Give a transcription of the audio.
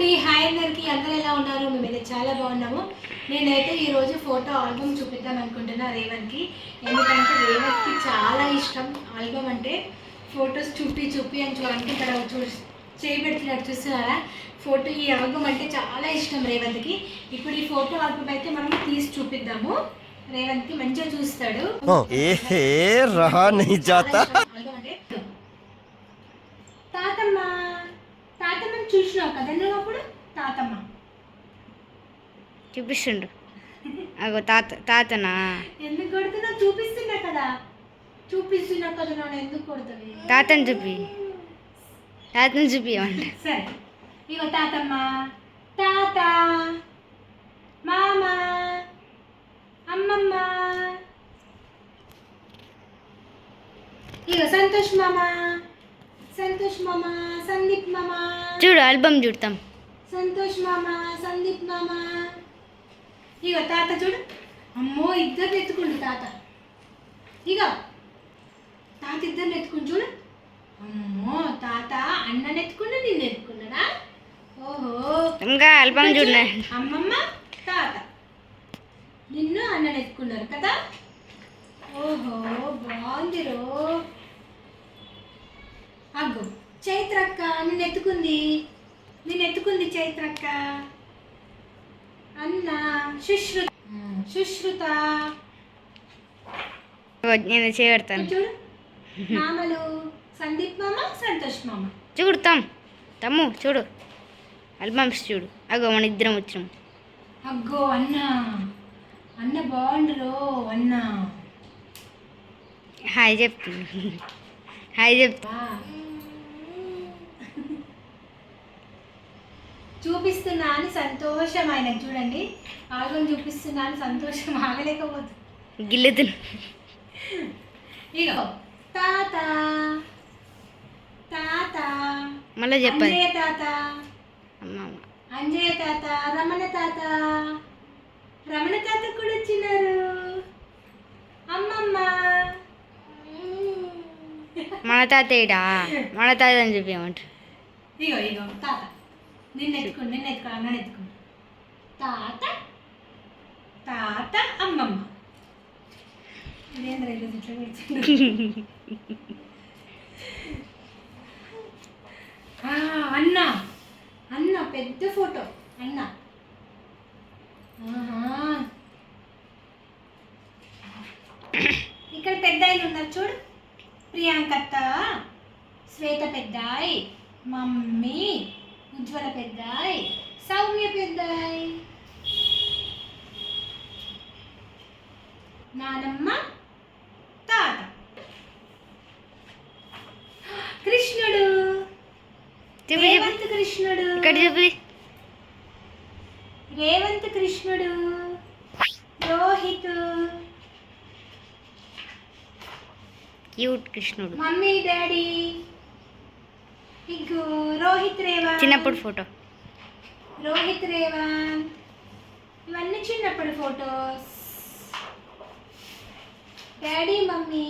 అండి హాయ్ అందరికీ. అందరూ ఎలా ఉన్నారు? మేమైతే చాలా బాగున్నాము. నేనైతే ఈరోజు ఫోటో ఆల్బమ్ చూపిద్దాం అనుకుంటున్నా రేవంత్కి ఎందుకంటే రేవంత్కి చాలా ఇష్టం ఆల్బమ్ అంటే. ఫొటోస్ చూపి చూపి అని చూడడానికి ఇక్కడ చూ చేయబెడుతున్నట్టు చూస్తున్నారా? ఫోటో ఈ ఆల్బమ్ అంటే చాలా ఇష్టం రేవంత్కి ఇప్పుడు ఈ ఫోటో ఆల్బమ్ అయితే మనం తీసి చూపిద్దాము. రేవంత్కి మంచిగా చూస్తాడు. ఏ రహా చూసినావు కదా నువ్వు అప్పుడు తాతమ్మ. చూపిస్తుండు. అగో తాత తాతనా? ఎందుకు కొడుతున్నావు చూపిస్తున్నా కదా. చూపిస్తున్నా కదా నన్ను ఎందుకు కొడుతుంది? తాతని చూపి. తాతని చూపియమంట సరే. ఇగో తాతమ్మ. తాత. మామ. అమ్మమ్మ. ఇగో సంతోష్ మామ. సంతోష్ మామ సందీప్ మామ. చూడు ఆల్బమ్ చూడతాం. సంతోష్ మామ సందీప్ మామ. ఇగో తాత చూడు. అమ్మో ఇద్దరు ఎత్తుకుండు తాత. ఇగో తాత ఇద్దరు ఎత్తుకుని చూడు. అమ్మో తాత అన్నని ఎత్తుకున్నా నిన్ను ఎత్తుకున్నాడా? ఓహో. ఇంకా ఆల్బమ్ చూడ. అమ్మమ్మ తాత. నిన్ను అన్నని ఎత్తుకున్నారు కదా? ఓహో బాగుంది రో. అగ్గు. చైత్రక్క నిన్ను ఎత్తుకుంది నిన్ను ఎత్తుకుంది చైత్రక్క. అన్న సుశ్రుత సుశ్రుత. నేను చేయబడతాను చూడు మామలు సందీప్ మామ సంతోష్ మామ. చూడతాం తమ్ము చూడు. ఆల్బమ్స్ చూడు. అగో మన ఇద్దరం వచ్చినాం. అగ్గో అన్న. అన్న బాగుండురో అన్న. హాయ్ చెప్తుంది హాయ్ చెప్తా. చూపిస్తున్నా అని సంతోషం ఆయన చూడండి ఆల్బమ్ చూపిస్తున్నా అని సంతోషం ఆగలేకపోతుంది గిల్లుతున్నా ఇగో తాత తాత మళ్ళీ చెప్పాలి. అంజయ్య తాత అంజయ్య తాత రమణ తాత రమణ తాత కూడా వచ్చినారు. అమ్మమ్మ. మన తాత ఏడా మన తాత అని చూపించమంట ఇగో ఇగో తాత. నిన్ను ఎత్తుకుని నిన్ను ఎత్తుకో అన్నని ఎత్తుకుని తాత? తాత అమ్మమ్మ. ఇదేంద్ర ఈరోజు ఇట్లా? ఆ, అన్న. అన్న పెద్ద ఫోటో. అన్న. ఇక్కడ పెద్ద ఉన్నారు చూడు. ప్రియాంకత్త. శ్వేత పెద్దాయ్. మమ్మీ. ఉజ్వల పెద్దాయ్. సౌమ్య పెద్దాయ్. నానమ్మ తాత. కృష్ణుడు. రేవంత్ కృష్ణుడు. రేవంత్ కృష్ణుడు. రోహిత్. క్యూట్ కృష్ణుడు. Mummy daddy. రోహిత్ రేవంత్ చిన్నప్పుడు ఫోటో. రోహిత్ రేవంత్ ఇవన్నీ చిన్నప్పుడు ఫొటోస్. Daddy mummy.